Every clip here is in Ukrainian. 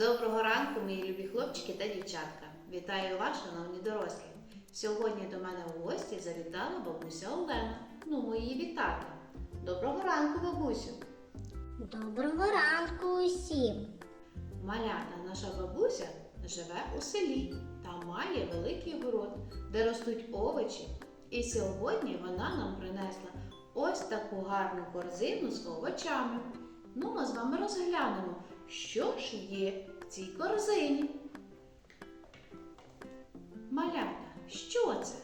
Доброго ранку, мої любі хлопчики та дівчатка. Вітаю вас, шановні дорослі. Сьогодні до мене у гості завітала бабуся Олена. Ну, ми її вітати. Доброго ранку, бабусю. Доброго ранку усім. Малята наша бабуся живе у селі та має великий город, де ростуть овочі. І сьогодні вона нам принесла ось таку гарну корзину з овочами. Ну, ми з вами розглянемо, що ж є в цій корзині. Малята, що це?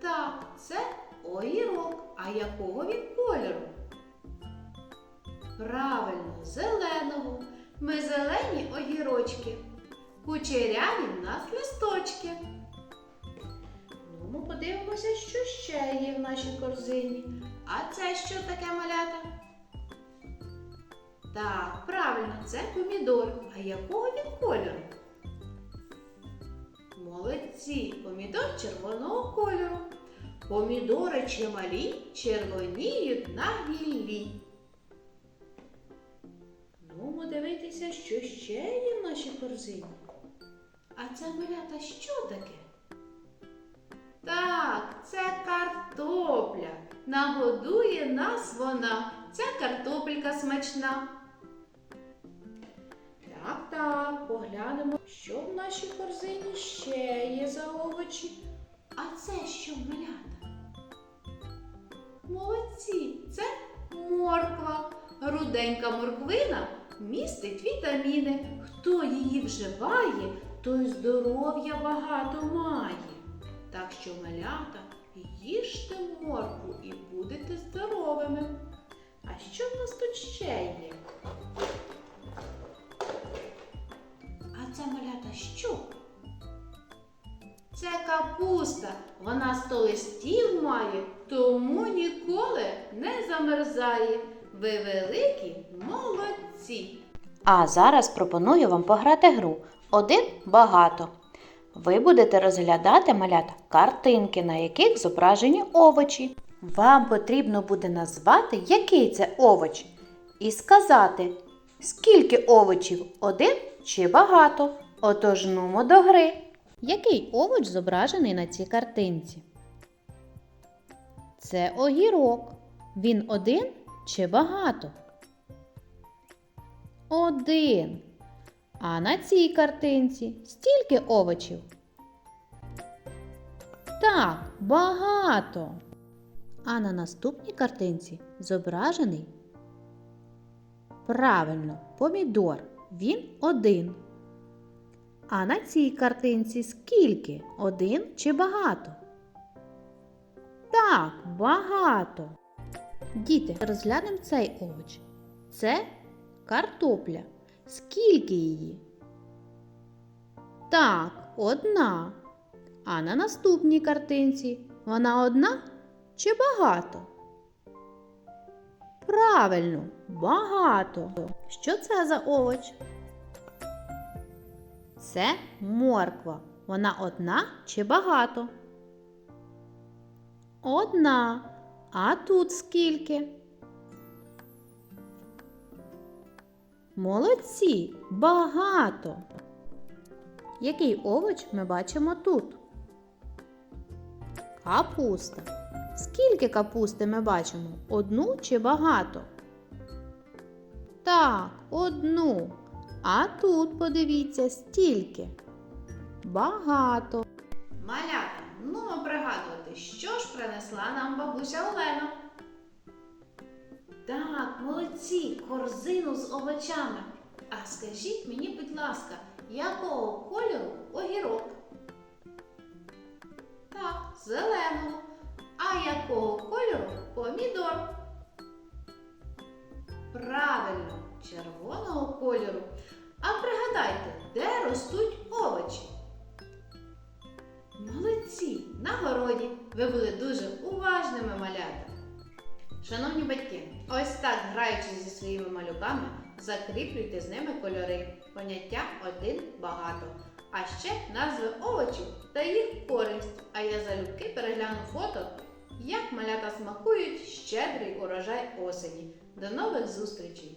Так, це огірок. А якого він кольору? Правильно, зеленого. Ми зелені огірочки. Кучеряві в нас листочки. Ну, ми подивимося, що ще є в нашій корзині. А це що таке малята? Так, правильно, це помідор. А якого він кольору? Молодці, помідор червоного кольору. Помідори чималі червоніють на гіллі. Ну, дивитися, що ще є в нашій корзині. А це малята що таке? Так, це картопля. Нагодує нас вона. Ця картопелька смачна. Так, поглянемо, що в нашій корзині ще є за овочі. А це що, малята? Молодці, це морква. Руденька морквина містить вітаміни. Хто її вживає, той здоров'я багато має. Так що, малята, їжте моркву і будете здоровими. А що в нас тут ще є? А це малята що? Це капуста. Вона сто листів має, тому ніколи не замерзає. Ви великі молодці. А зараз пропоную вам пограти гру один багато. Ви будете розглядати малята картинки, на яких зображені овочі. Вам потрібно буде назвати, який це овоч, і сказати, скільки овочів один чи багато. Отож нумо до гри. Який овоч зображений на цій картинці? Це огірок. Він один чи багато? Один. А на цій картинці стільки овочів? Так, багато. А на наступній картинці зображений правильно помідор. Він один. А на цій картинці скільки? Один чи багато? Так, багато. Діти, розглянемо цей овоч. Це картопля. Скільки її? Так, одна. А на наступній картинці вона одна чи багато? Правильно, багато. Що це за овоч? Це морква. Вона одна чи багато? Одна. А тут скільки? Молодці, багато. Який овоч ми бачимо тут? Капуста. Скільки капусти ми бачимо? Одну чи багато? Так, одну. А тут подивіться, стільки. Багато. Малята, ну ми пригадувати, що ж принесла нам бабуся Олена. Так, молодці, корзину з овочами. А скажіть мені, будь ласка, якого кольору огірок? Так, зеленого. Якого кольору помідор? Правильно, червоного кольору. А пригадайте, де ростуть овочі? Молодці, на городі. Ви були дуже уважними малята. Шановні батьки, ось так, граючись зі своїми малюками, закріплюйте з ними кольори, поняття один багато. А ще назви овочів та їх користь. А я залюбки перегляну фото, як малята смакують щедрий урожай осені. До нових зустрічей!